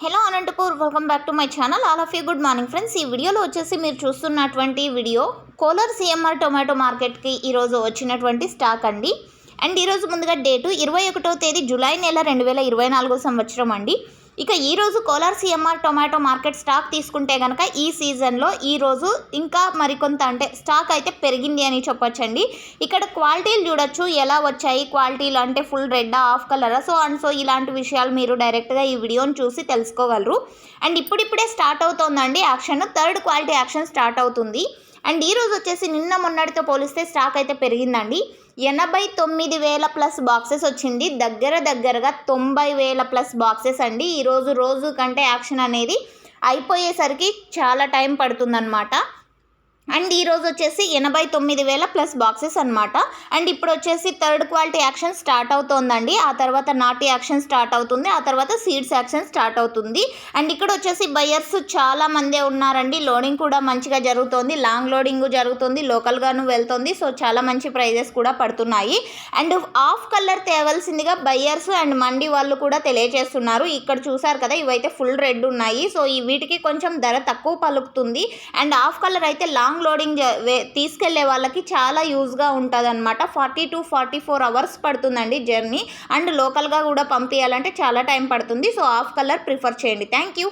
Hello Anantapur welcome back to my channel all of you good morning friends ఈ వీడియోలో వచ్చేసి మీరు చూస్తున్నటువంటి వీడియో కోలర్ సిఎంఆర్ టొమాటో మార్కెట్కి ఈరోజు వచ్చినటువంటి స్టాక్ అండి. అండ్ ఈరోజు ముందుగా డేటు ఇరవై ఒకటో తేదీ జూలై నెల రెండు వేల ఇరవై నాలుగో సంవత్సరం అండి. ఇక ఈరోజు Kolar CMR tomato market stock తీసుకుంటే కనుక ఈ సీజన్లో ఈరోజు ఇంకా మరికొంత అంటే స్టాక్ అయితే పెరిగింది అని చెప్పొచ్చండి. ఇక్కడ క్వాలిటీలు చూడొచ్చు ఎలా వచ్చాయి క్వాలిటీలు అంటే ఫుల్ రెడ్ ఆఫ్ కలరా సో అండ్ సో ఇలాంటి విషయాలు మీరు డైరెక్ట్గా ఈ వీడియోని చూసి తెలుసుకోగలరు. అండ్ ఇప్పుడిప్పుడే start అవుతోందండి action third quality action start అవుతుంది. అండ్ ఈరోజు వచ్చేసి నిన్న మొన్నటితో పోలిస్తే స్టాక్ అయితే పెరిగిందండి. ఎనభై తొమ్మిది వేల ప్లస్ బాక్సెస్ వచ్చింది. దగ్గర దగ్గరగా తొంభై వేల ప్లస్ బాక్సెస్ అండి. ఈరోజు రోజు కంటే యాక్షన్ అనేది అయిపోయేసరికి చాలా టైం పడుతుందన్నమాట. అండ్ ఈరోజు వచ్చేసి ఎనభై తొమ్మిది వేల ప్లస్ బాక్సెస్ అనమాట అండ్ ఇప్పుడు వచ్చేసి థర్డ్ క్వాలిటీ యాక్షన్ స్టార్ట్ అవుతోందండి. ఆ తర్వాత నాటి యాక్షన్ స్టార్ట్ అవుతుంది. ఆ తర్వాత సీడ్స్ యాక్షన్ స్టార్ట్ అవుతుంది. అండ్ ఇక్కడ వచ్చేసి బయర్స్ చాలా మందే ఉన్నారండి. లోడింగ్ కూడా మంచిగా జరుగుతుంది. లాంగ్ లోడింగ్ జరుగుతుంది. లోకల్గాను వెళ్తుంది. సో చాలా మంచి ప్రైజెస్ కూడా పడుతున్నాయి. అండ్ ఆఫ్ కలర్ తేవలసిందిగా బయర్స్ అండ్ మండి వాళ్ళు కూడా తెలియజేస్తున్నారు. ఇక్కడ చూసారు కదా ఇవైతే ఫుల్ రెడ్ ఉన్నాయి. సో ఈ వీటికి కొంచెం ధర తక్కువ పలుకుతుంది. అండ్ ఆఫ్ కలర్ అయితే లాంగ్ లాంగ్ లోడింగ్ తీసుకెళ్ళే వాళ్ళకి చాలా యూజ్గా ఉంటుంది అనమాట forty two forty four hours పడుతుందండి జర్నీ. అండ్ లోకల్గా కూడా పంపించాలంటే చాలా టైం పడుతుంది. సో ఆఫ్ కలర్ ప్రిఫర్ చేయండి. Thank you.